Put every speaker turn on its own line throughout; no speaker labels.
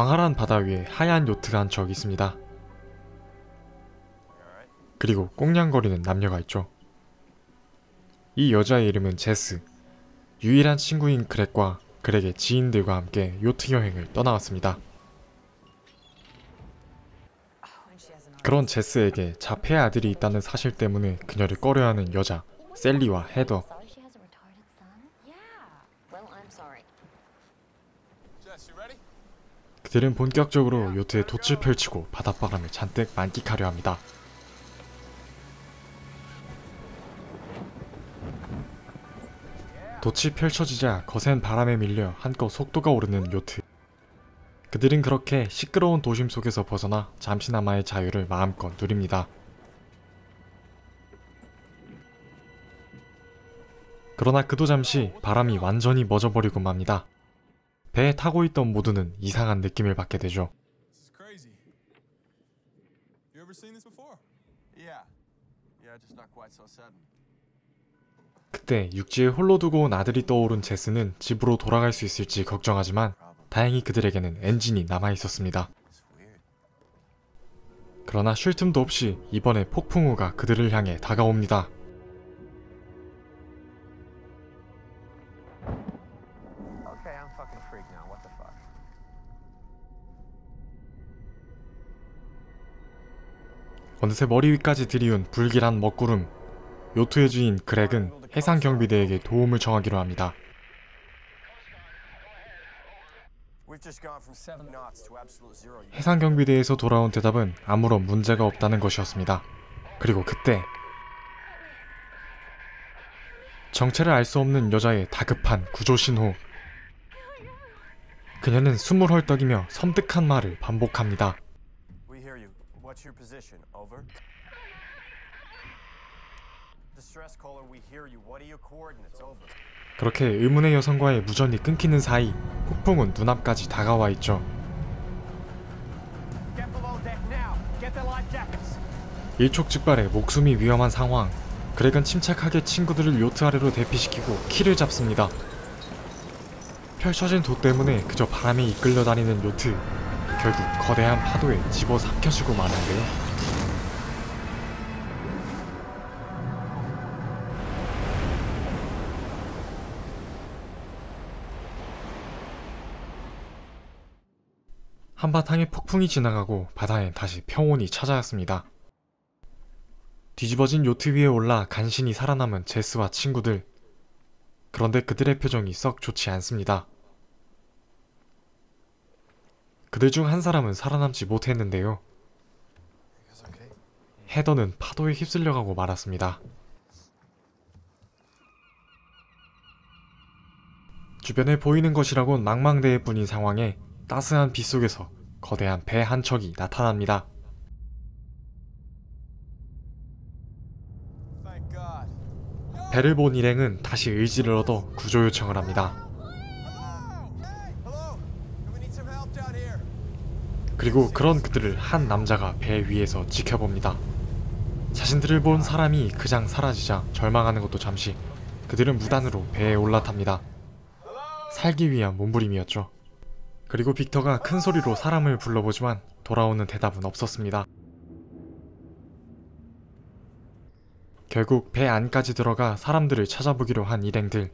광활한 바다 위에 하얀 요트가 한 척 있습니다. 그리고 꽁냥거리는 남녀가 있죠. 이 여자의 이름은 제스. 유일한 친구인 그렉과 그렉의 지인들과 함께 요트 여행을 떠나왔습니다. 그런 제스에게 자폐 아들이 있다는 사실 때문에 그녀를 꺼려하는 여자 셀리와 헤더 그들은 본격적으로 요트에 돛을 펼치고 바닷바람을 잔뜩 만끽하려 합니다. 돛이 펼쳐지자 거센 바람에 밀려 한껏 속도가 오르는 요트. 그들은 그렇게 시끄러운 도심 속에서 벗어나 잠시나마의 자유를 마음껏 누립니다. 그러나 그도 잠시 바람이 완전히 멎어버리고 맙니다. 배에 타고 있던 모두는 이상한 느낌을 받게 되죠.
This is crazy. You ever seen this before?
Yeah. Yeah, just not quite so sudden.
그때 육지에 홀로 두고 온 아들이 떠오른 제스는 집으로 돌아갈 수 있을지 걱정하지만 다행히 그들에게는 엔진이 남아 있었습니다.
It's weird.
그러나 쉴 틈도 없이 이번에 폭풍우가 그들을 향해 다가옵니다. 어느새 머리 위까지 들이운 불길한 먹구름. 요트의 주인 그렉은 해상 경비대에게 도움을 청하기로 합니다. 해상 경비대에서 돌아온 대답은 아무런 문제가 없다는 것이었습니다. 그리고 그때 정체를 알 수 없는 여자의 다급한 구조 신호. 그녀는 숨을 헐떡이며 섬뜩한 말을 반복합니다.
What's your position? Over. Distress caller, we hear you. What are your coordinates? Over.
그렇게 의문의 여성과의 무전이 끊기는 사이 폭풍은 눈앞까지 다가와 있죠.
Get below deck now. Get the life jackets.
일촉즉발의 목숨이 위험한 상황. 그렉은 침착하게 친구들을 요트 아래로 대피시키고 키를 잡습니다. 펼쳐진 돛 때문에 그저 바람에 이끌려 다니는 요트. 결국 거대한 파도에 집어삼켜지고 마는데요. 한바탕의 폭풍이 지나가고 바다엔 다시 평온이 찾아왔습니다. 뒤집어진 요트 위에 올라 간신히 살아남은 제스와 친구들. 그런데 그들의 표정이 썩 좋지 않습니다. 그들 중 한 사람은 살아남지 못했는데요. 헤더는 파도에 휩쓸려가고 말았습니다. 주변에 보이는 것이라곤 망망대해 뿐인 상황에 따스한 빛 속에서 거대한 배 한 척이 나타납니다. 배를 본 일행은 다시 의지를 얻어 구조 요청을 합니다. 그리고 그런 그들을 한 남자가 배 위에서 지켜봅니다. 자신들을 본 사람이 그냥 사라지자 절망하는 것도 잠시 그들은 무단으로 배에 올라탑니다. 살기 위한 몸부림이었죠. 그리고 빅터가 큰 소리로 사람을 불러보지만 돌아오는 대답은 없었습니다. 결국 배 안까지 들어가 사람들을 찾아보기로 한 일행들.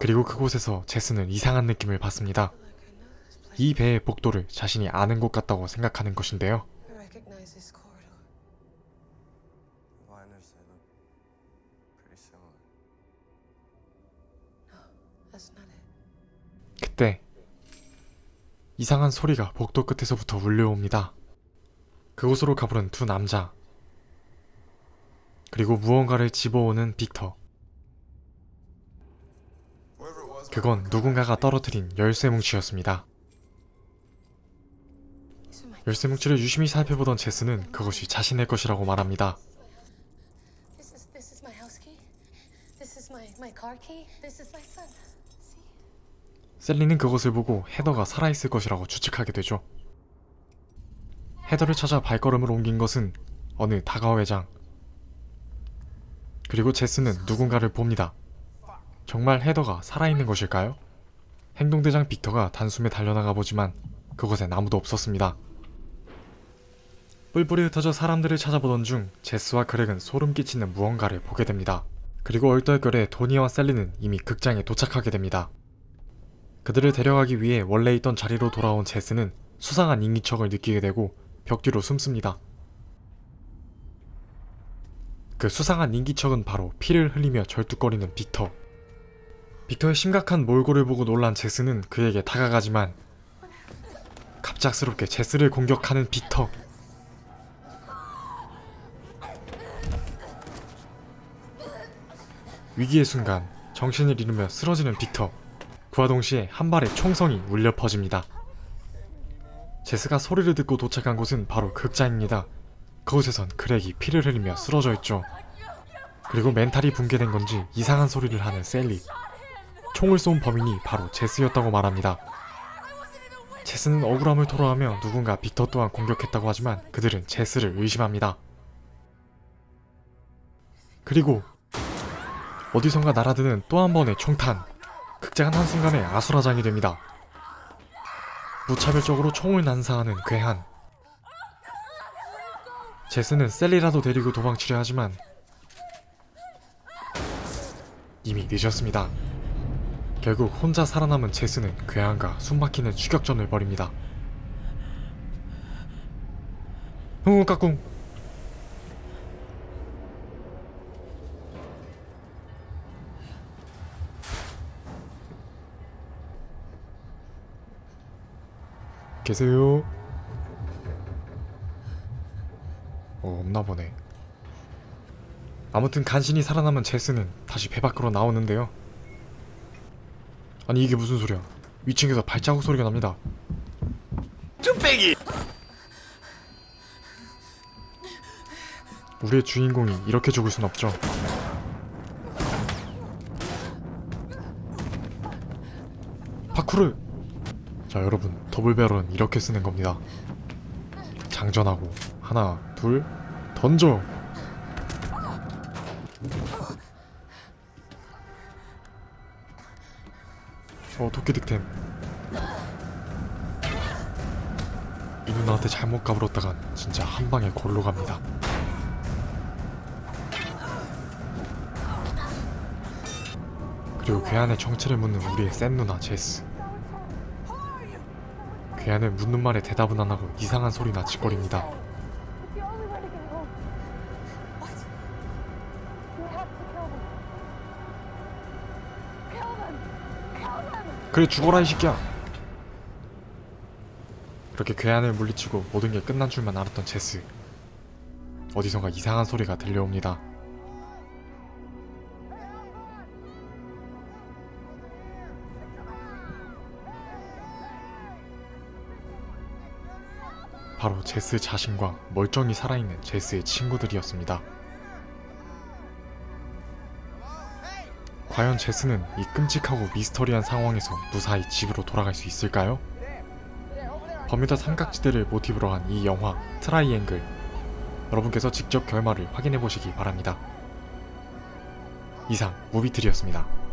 그리고 그곳에서 제스는 이상한 느낌을 받습니다. 이 배의 복도를 자신이 아는 것 같다고 생각하는 것인데요.
I recognize this corridor.
The liners, they look pretty similar.
That's not it.
그때 이상한 소리가 복도 끝에서부터 울려옵니다. 그곳으로 가보는 두 남자. 그리고 무언가를 집어오는 빅터. 그건 누군가가 떨어뜨린 열쇠 뭉치였습니다. 열쇠 뭉치를 유심히 살펴보던 제스는 그것이 자신의 것이라고 말합니다. 셀리는 그것을 보고 헤더가 살아있을 것이라고 추측하게 되죠. 헤더를 찾아 발걸음을 옮긴 것은 어느 다가오 회장. 그리고 제스는 누군가를 봅니다. 정말 헤더가 살아있는 것일까요? 행동대장 빅터가 단숨에 달려나가 보지만 그곳엔 아무도 없었습니다. 뿔뿔이 흩어져 사람들을 찾아보던 중 제스와 그렉은 소름 끼치는 무언가를 보게 됩니다. 그리고 얼떨결에 도니와 셀리는 이미 극장에 도착하게 됩니다. 그들을 데려가기 위해 원래 있던 자리로 돌아온 제스는 수상한 인기척을 느끼게 되고 벽 뒤로 숨습니다. 그 수상한 인기척은 바로 피를 흘리며 절뚝거리는 빅터. 빅터의 심각한 몰골을 보고 놀란 제스는 그에게 다가가지만 갑작스럽게 제스를 공격하는 빅터. 위기의 순간 정신을 잃으며 쓰러지는 빅터. 그와 동시에 한 발의 총성이 울려 퍼집니다. 제스가 소리를 듣고 도착한 곳은 바로 극장입니다. 그곳에선 크랙이 피를 흘리며 쓰러져 있죠. 그리고 멘탈이 붕괴된 건지 이상한 소리를 하는 셀리. 총을 쏜 범인이 바로 제스였다고 말합니다. 제스는 억울함을 토로하며 누군가 빅터 또한 공격했다고 하지만 그들은 제스를 의심합니다. 그리고 어디선가 날아드는 또 한 번의 총탄. 극장은 한순간에 아수라장이 됩니다. 무차별적으로 총을 난사하는 괴한. 제스는 셀리라도 데리고 도망치려 하지만 이미 늦었습니다. 결국 혼자 살아남은 제스는 괴한과 숨막히는 추격전을 벌입니다. 흥우 까꿍 계세요? 어, 없나 보네. 아무튼 간신히 살아남은 제스는 다시 배 밖으로 나오는데요. 아니 이게 무슨 소리야? 위층에서 발자국 소리가 납니다. 우리의 주인공이 이렇게 죽을 순 없죠. 파쿠르! 자 여러분 더블배럴은 이렇게 쓰는 겁니다. 장전하고 하나 둘 던져 어 도끼 득템 이 누나한테 잘못 가불었다간 진짜 한 방에 골로 갑니다. 그리고 괴한의 정체를 묻는 우리의 센 누나 제스. 괴한은 묻는 말에 대답은 안 하고 이상한 소리나 짓거립니다. 그래 죽어라 이 새끼야. 그렇게 괴한을 물리치고 모든 게 끝난 줄만 알았던 제스. 어디선가 이상한 소리가 들려옵니다. 바로 제스 자신과 멀쩡히 살아있는 제스의 친구들이었습니다. 과연 제스는 이 끔찍하고 미스터리한 상황에서 무사히 집으로 돌아갈 수 있을까요? 버뮤다 삼각지대를 모티브로 한 이 영화 트라이앵글 여러분께서 직접 결말을 확인해 보시기 바랍니다. 이상 무비틀이었습니다.